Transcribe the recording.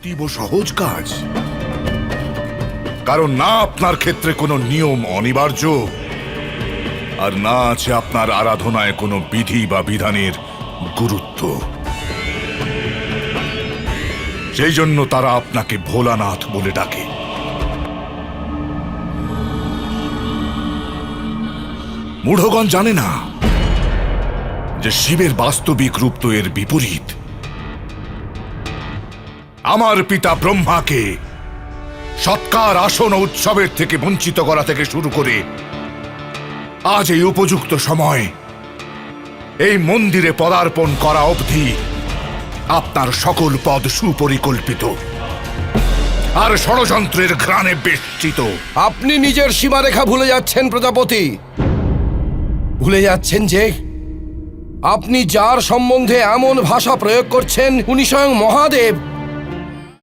অতীব সহজ কাজ। কারণ না আপনার ক্ষেত্রে কোনো নিয়ম অনিবার্য, আর না আছে আপনার আরাধনায় কোনো বিধি বা বিধানের গুরুত্ব। সেই জন্য তারা আপনাকে ভোলানাথ বলে ডাকে। মূঢ়গণ জানে না যে শিবের বাস্তবিক রূপ তো এর বিপরীত। আমার পিতা ব্রহ্মাকে সৎকার আসন উৎসবের থেকে বঞ্চিত করা থেকে শুরু করে আজ এই উপযুক্ত সময় এই মন্দিরে পদার্পণ করা অবধি আপনার সকল পদ সুপরিকল্পিত আর ষড়যন্ত্রের ঘ্রাণে বেষ্টিত। আপনি নিজের সীমারেখা ভুলে যাচ্ছেন, প্রজাপতি। ভুলে যাচ্ছেন যে আপনি যার সম্বন্ধে এমন ভাষা প্রয়োগ করছেন, উনি স্বয়ং মহাদেব।